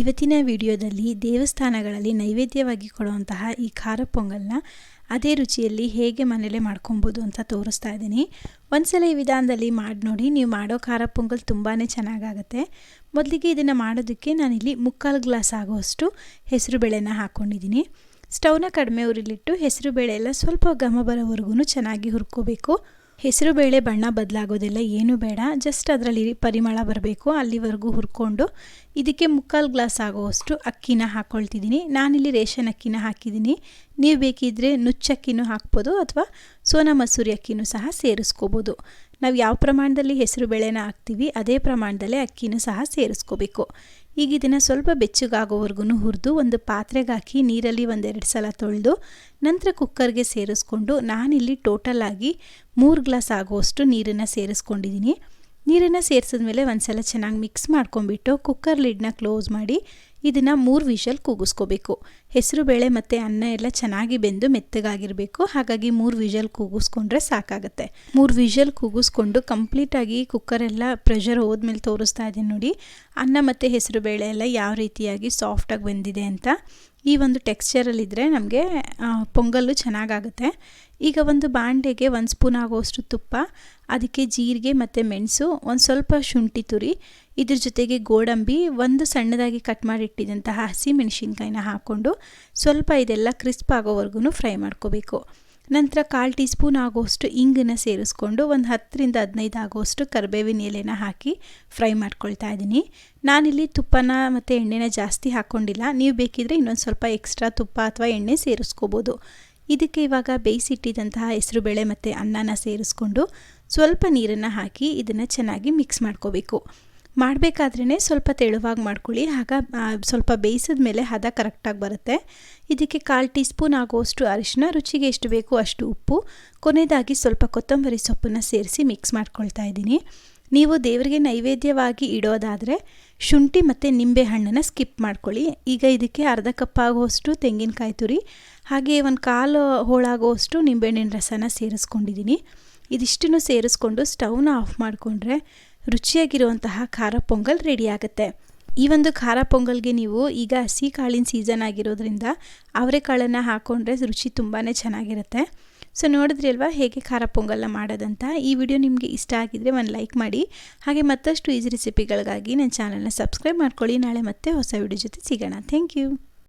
ಇವತ್ತಿನ ವಿಡಿಯೋದಲ್ಲಿ ದೇವಸ್ಥಾನಗಳಲ್ಲಿ ನೈವೇದ್ಯವಾಗಿ ಕೊಡುವಂತಹ ಈ ಖಾರ ಪೊಂಗಲ್ನ ಅದೇ ರುಚಿಯಲ್ಲಿ ಹೇಗೆ ಮನೇಲೆ ಮಾಡ್ಕೊಬೋದು ಅಂತ ತೋರಿಸ್ತಾ ಇದ್ದೀನಿ. ಒಂದ್ಸಲ ಈ ವಿಧಾನದಲ್ಲಿ ಮಾಡಿ ನೋಡಿ, ನೀವು ಮಾಡೋ ಖಾರ ಪೊಂಗಲ್ ತುಂಬಾ ಚೆನ್ನಾಗಾಗುತ್ತೆ. ಮೊದಲಿಗೆ ಇದನ್ನು ಮಾಡೋದಕ್ಕೆ ನಾನಿಲ್ಲಿ ಮುಕ್ಕಾಲು ಗ್ಲಾಸ್ ಆಗುವಷ್ಟು ಹೆಸರು ಬೇಳೆನ ಹಾಕ್ಕೊಂಡಿದ್ದೀನಿ ಸ್ಟವ್ನ ಕಡಿಮೆ ಉರಿಲಿಟ್ಟು ಹೆಸರು ಬೇಳೆ ಎಲ್ಲ ಸ್ವಲ್ಪ ಘಮ ಬರೋವರೆಗೂ ಚೆನ್ನಾಗಿ ಹುರ್ಕೋಬೇಕು. ಹೆಸರು ಬೇಳೆ ಬಣ್ಣ ಬದಲಾಗೋದಿಲ್ಲ ಏನು ಬೇಡ. ಜಸ್ಟ್ ಅದರಲ್ಲಿ ಪರಿಮಳ ಬರಬೇಕು. ಅಲ್ಲಿವರೆಗೂ ಹುರ್ಕೊಂಡು ಇದಕ್ಕೆ ಮುಕ್ಕಾಲು ಗ್ಲಾಸ್ ಆಗುವಷ್ಟು ಅಕ್ಕಿನ ಹಾಕ್ಕೊಳ್ತಿದ್ದೀನಿ ನಾನಿಲ್ಲಿ ರೇಷನ್ ಅಕ್ಕಿನ ಹಾಕಿದ್ದೀನಿ. ನೀವು ಬೇಕಿದ್ದರೆ ನುಚ್ಚಕ್ಕಿನೂ ಹಾಕ್ಬೋದು ಅಥವಾ ಸೋನಾ ಮಸೂರಿ ಅಕ್ಕಿನೂ ಸಹ ಸೇರಿಸ್ಕೋಬೋದು. ನಾವು ಯಾವ ಪ್ರಮಾಣದಲ್ಲಿ ಹೆಸರು ಬೇಳೆನ ಹಾಕ್ತೀವಿ, ಅದೇ ಪ್ರಮಾಣದಲ್ಲೇ ಅಕ್ಕಿನೂ ಸಹ ಸೇರಿಸ್ಕೋಬೇಕು. ಈಗ ಇದನ್ನು ಸ್ವಲ್ಪ ಬೆಚ್ಚಗಾಗೋವರೆಗೂ ಹುರಿದು ಒಂದು ಪಾತ್ರೆಗೆ ಹಾಕಿ ನೀರಲ್ಲಿ ಒಂದೆರಡು ಸಲ ತೊಳೆದು ನಂತರ ಕುಕ್ಕರ್ಗೆ ಸೇರಿಸ್ಕೊಂಡು ನಾನಿಲ್ಲಿ ಟೋಟಲ್ ಆಗಿ ಮೂರು ಗ್ಲಾಸ್ ಆಗುವಷ್ಟು ನೀರನ್ನು ಸೇರಿಸ್ಕೊಂಡಿದ್ದೀನಿ. ನೀರನ್ನು ಸೇರಿಸಿದ್ಮೇಲೆ ಒಂದು ಸಲ ಚೆನ್ನಾಗಿ ಮಿಕ್ಸ್ ಮಾಡ್ಕೊಂಬಿಟ್ಟು ಕುಕ್ಕರ್ ಲಿಡ್ನ ಕ್ಲೋಸ್ ಮಾಡಿ ಇದನ್ನು ಮೂರು ವಿಷಲ್ ಕೂಗಿಸ್ಕೋಬೇಕು. ಹೆಸರು, ಬೇಳೆ ಮತ್ತು ಅನ್ನ ಎಲ್ಲ ಚೆನ್ನಾಗಿ ಬೆಂದು ಮೆತ್ತಗಾಗಿರಬೇಕು. ಹಾಗಾಗಿ ಮೂರು ವಿಷಲ್ ಕೂಗಿಸ್ಕೊಂಡ್ರೆ ಸಾಕಾಗುತ್ತೆ. ಮೂರು ವಿಷಲ್ ಕೂಗಿಸ್ಕೊಂಡು ಕಂಪ್ಲೀಟಾಗಿ ಕುಕ್ಕರೆಲ್ಲ ಪ್ರೆಷರ್ ಹೋದ್ಮೇಲೆ ತೋರಿಸ್ತಾ ಇದ್ದೀನಿ ನೋಡಿ. ಅನ್ನ ಮತ್ತು ಹೆಸರು, ಬೇಳೆ ಎಲ್ಲ ಯಾವ ರೀತಿಯಾಗಿ ಸಾಫ್ಟಾಗಿ ಬೆಂದಿದೆ ಅಂತ. ಈ ಒಂದು ಟೆಕ್ಸ್ಚರಲ್ಲಿದ್ದರೆ ನಮಗೆ ಪೊಂಗಲ್ಲು ಚೆನ್ನಾಗಾಗುತ್ತೆ. ಈಗ ಒಂದು ಬಾಂಡೆಗೆ ಒಂದು ಸ್ಪೂನ್ ಆಗೋಷ್ಟು ತುಪ್ಪ, ಅದಕ್ಕೆ ಜೀರಿಗೆ ಮತ್ತು ಮೆಣಸು, ಒಂದು ಸ್ವಲ್ಪ ಶುಂಠಿ ತುರಿ, ಇದ್ರ ಜೊತೆಗೆ ಗೋಡಂಬಿ, ಒಂದು ಸಣ್ಣದಾಗಿ ಕಟ್ ಮಾಡಿಟ್ಟಿದ್ದಂತಹ ಹಸಿ ಮೆಣಸಿನ್ಕಾಯಿನ ಹಾಕ್ಕೊಂಡು ಸ್ವಲ್ಪ ಇದೆಲ್ಲ ಕ್ರಿಸ್ಪ್ ಆಗೋವರೆಗೂ ಫ್ರೈ ಮಾಡ್ಕೋಬೇಕು. ನಂತರ ಕಾಲು ಟೀ ಸ್ಪೂನ್ ಆಗೋಷ್ಟು ಇಂಗನ್ನು ಸೇರಿಸ್ಕೊಂಡು ಒಂದು ಹತ್ತರಿಂದ ಹದಿನೈದು ಆಗೋಷ್ಟು ಕರಿಬೇವಿನ ಎಲೆನ ಹಾಕಿ ಫ್ರೈ ಮಾಡ್ಕೊಳ್ತಾ ಇದ್ದೀನಿ. ನಾನಿಲ್ಲಿ ತುಪ್ಪನ ಮತ್ತು ಎಣ್ಣೆನ ಜಾಸ್ತಿ ಹಾಕ್ಕೊಂಡಿಲ್ಲ ನೀವು ಬೇಕಿದ್ರೆ ಇನ್ನೊಂದು ಸ್ವಲ್ಪ ಎಕ್ಸ್ಟ್ರಾ ತುಪ್ಪ ಅಥವಾ ಎಣ್ಣೆ ಸೇರಿಸ್ಕೋಬೋದು. ಇದಕ್ಕೆ ಇವಾಗ ಬೇಯಿಸಿಟ್ಟಿದ್ದಂತಹ ಹೆಸರುಬೇಳೆ ಮತ್ತು ಅನ್ನನ ಸೇರಿಸ್ಕೊಂಡು ಸ್ವಲ್ಪ ನೀರನ್ನು ಹಾಕಿ ಇದನ್ನು ಚೆನ್ನಾಗಿ ಮಿಕ್ಸ್ ಮಾಡ್ಕೋಬೇಕು. ಮಾಡಬೇಕಾದ್ರೇ ಸ್ವಲ್ಪ ತೆಳುವಾಗಿ ಮಾಡ್ಕೊಳ್ಳಿ. ಆಗ ಸ್ವಲ್ಪ ಬೇಯಿಸಿದ ಮೇಲೆ ಹದ ಕರೆಕ್ಟಾಗಿ ಬರುತ್ತೆ. ಇದಕ್ಕೆ ಕಾಲು ಟೀ ಸ್ಪೂನ್ ಆಗುವಷ್ಟು ಅರಿಶಿನ, ರುಚಿಗೆ ಎಷ್ಟು ಬೇಕು ಅಷ್ಟು ಉಪ್ಪು. ಕೊನೆಯದಾಗಿ ಸ್ವಲ್ಪ ಕೊತ್ತಂಬರಿ ಸೊಪ್ಪನ್ನು ಸೇರಿಸಿ ಮಿಕ್ಸ್ ಮಾಡ್ಕೊಳ್ತಾ ಇದ್ದೀನಿ. ನೀವು ದೇವರಿಗೆ ನೈವೇದ್ಯವಾಗಿ ಇಡೋದಾದರೆ ಶುಂಠಿ ಮತ್ತು ನಿಂಬೆ ಹಣ್ಣನ್ನು ಸ್ಕಿಪ್ ಮಾಡ್ಕೊಳ್ಳಿ. ಈಗ ಇದಕ್ಕೆ ಅರ್ಧ ಕಪ್ ಆಗುವಷ್ಟು ತೆಂಗಿನಕಾಯಿ ತುರಿ, ಹಾಗೆ ಒಂದು ಕಾಲು ಹೋಳಾಗುವಷ್ಟು ನಿಂಬೆಹಣ್ಣಿನ ರಸನ ಸೇರಿಸ್ಕೊಂಡಿದ್ದೀನಿ. ಇದಿಷ್ಟನ್ನು ಸೇರಿಸ್ಕೊಂಡು ಸ್ಟವ್ನ ಆಫ್ ಮಾಡಿಕೊಂಡ್ರೆ ರುಚಿಯಾಗಿರುವಂತಹ ಖಾರ ಪೊಂಗಲ್ ರೆಡಿಯಾಗುತ್ತೆ ಈ ಒಂದು ಖಾರ ಪೊಂಗಲ್ಗೆ ನೀವು ಈಗ ಹಸಿ ಕಾಳಿನ ಸೀಸನ್ ಆಗಿರೋದ್ರಿಂದ ಅವರೆಕಾಳನ್ನು ಹಾಕ್ಕೊಂಡ್ರೆ ರುಚಿ ತುಂಬಾ ಚೆನ್ನಾಗಿರುತ್ತೆ. ಸೊ ನೋಡಿದ್ರಿ ಅಲ್ವಾ ಹೇಗೆ ಖಾರ ಪೊಂಗಲ್ನ ಮಾಡೋದಂತ? ಈ ವಿಡಿಯೋ ನಿಮಗೆ ಇಷ್ಟ ಆಗಿದ್ದರೆ ಒಂದು ಲೈಕ್ ಮಾಡಿ. ಹಾಗೆ ಮತ್ತಷ್ಟು ಈಸಿ ರೆಸಿಪಿಗಳಿಗಾಗಿ ನನ್ನ ಚಾನಲ್ನ ಸಬ್ಸ್ಕ್ರೈಬ್ ಮಾಡ್ಕೊಳ್ಳಿ. ನಾಳೆ ಮತ್ತೆ ಹೊಸ ವಿಡಿಯೋ ಜೊತೆ ಸಿಗೋಣ. Thank you.